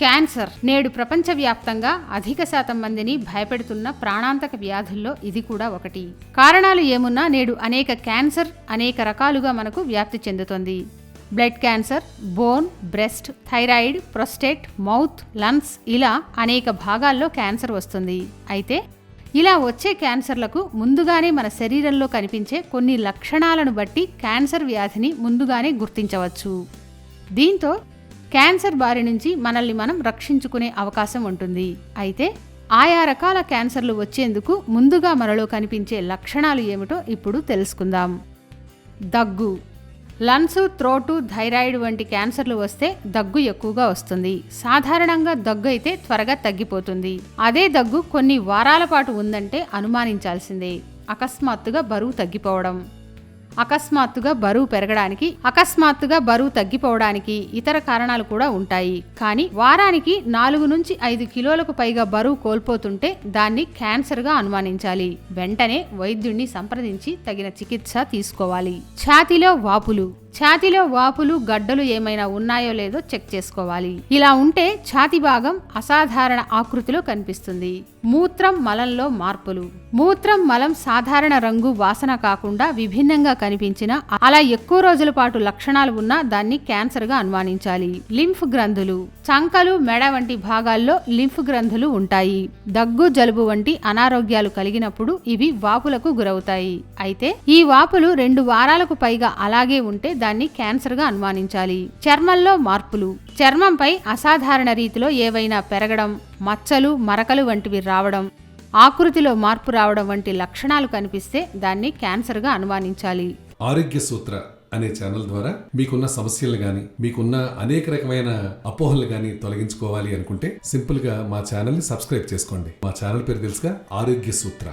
Cancer. నేడు ప్రపంచవ్యాప్తంగా అధిక శాతం మందిని భయపెడుతున్న ప్రాణాంతక వ్యాధుల్లో ఇది కూడా ఒకటి. కారణాలు ఏమున్నా నేడు అనేక క్యాన్సర్ అనేక రకాలుగా మనకు వ్యాప్తి చెందుతుంది. Blood cancer bone breast thyroid prostate mouth lungs ఇలా అనేక భాగాల్లో క్యాన్సర్ వస్తుంది. అయితే ఇలా వచ్చే క్యాన్సర్లకు ముందుగానే మన శరీరంలో కనిపించే కొన్ని లక్షణాలను బట్టి క్యాన్సర్ వ్యాధిని ముందుగానే గుర్తించవచ్చు. దీంతో క్యాన్సర్ బారి నుంచి మనల్ని మనం రక్షించుకునే అవకాశం ఉంటుంది. అయితే ఆయా రకాల క్యాన్సర్లు వచ్చేందుకు ముందుగా మనలో కనిపించే లక్షణాలు ఏమిటో ఇప్పుడు తెలుసుకుందాం. దగ్గు. లంగ్స్ త్రోటు థైరాయిడ్ వంటి క్యాన్సర్లు వస్తే దగ్గు ఎక్కువగా వస్తుంది. సాధారణంగా దగ్గు అయితే త్వరగా తగ్గిపోతుంది. అదే దగ్గు కొన్ని వారాల పాటు ఉందంటే అనుమానించాల్సిందే. అకస్మాత్తుగా బరువు తగ్గిపోవడం. అకస్మాత్తుగా బరువు పెరగడానికి అకస్మాత్తుగా బరువు తగ్గిపోవడానికి ఇతర కారణాలు కూడా ఉంటాయి. కానీ వారానికి నాలుగు నుంచి ఐదు కిలోలకు పైగా బరువు కోల్పోతుంటే దాన్ని క్యాన్సర్గా అనుమానించాలి. వెంటనే వైద్యుణ్ణి సంప్రదించి తగిన చికిత్స తీసుకోవాలి. ఛాతీలో వాపులు. ఛాతీలో వాపులు గడ్డలు ఏమైనా ఉన్నాయో లేదో చెక్ చేసుకోవాలి. ఇలా ఉంటే ఛాతి భాగం అసాధారణ ఆకృతిలో కనిపిస్తుంది. మూత్రం మలంలో మార్పులు. మూత్రం మలం సాధారణ రంగు వాసన కాకుండా విభిన్నంగా కనిపించిన అలా ఎక్కువ రోజుల పాటు లక్షణాలు ఉన్నా దాన్ని క్యాన్సర్గా అనుమానించాలి. లింఫ్ గ్రంథులు. చంకలు మెడ వంటి భాగాల్లో లింఫ్ గ్రంథులు ఉంటాయి. దగ్గు జలుబు వంటి అనారోగ్యాలు కలిగినప్పుడు ఇవి వాపులకు గురవుతాయి. అయితే ఈ వాపులు రెండు వారాలకు పైగా అలాగే ఉంటే దాన్ని క్యాన్సర్గా అనుమానించాలి. చర్మంలో మార్పులు. చర్మంపై అసాధారణ రీతిలో ఏవైనా పెరగడం మచ్చలు మరకలు వంటివి రావడం ఆకృతిలో మార్పు రావడం వంటి లక్షణాలు కనిపిస్తే దాన్ని క్యాన్సర్గా అనువానించాలి అనుమానించాలి. ఆరోగ్య సూత్ర అనే ఛానల్ ద్వారా మీకున్న సమస్యలు గాని మీకున్న అనేక రకమైన అపోహలు గాని తొలగించుకోవాలి అనుకుంటే సింపుల్గా మా ఛానల్ని సబ్స్క్రైబ్ చేసుకోండి. మా ఛానల్ పేరు తెలుసుగా ఆరోగ్య సూత్ర.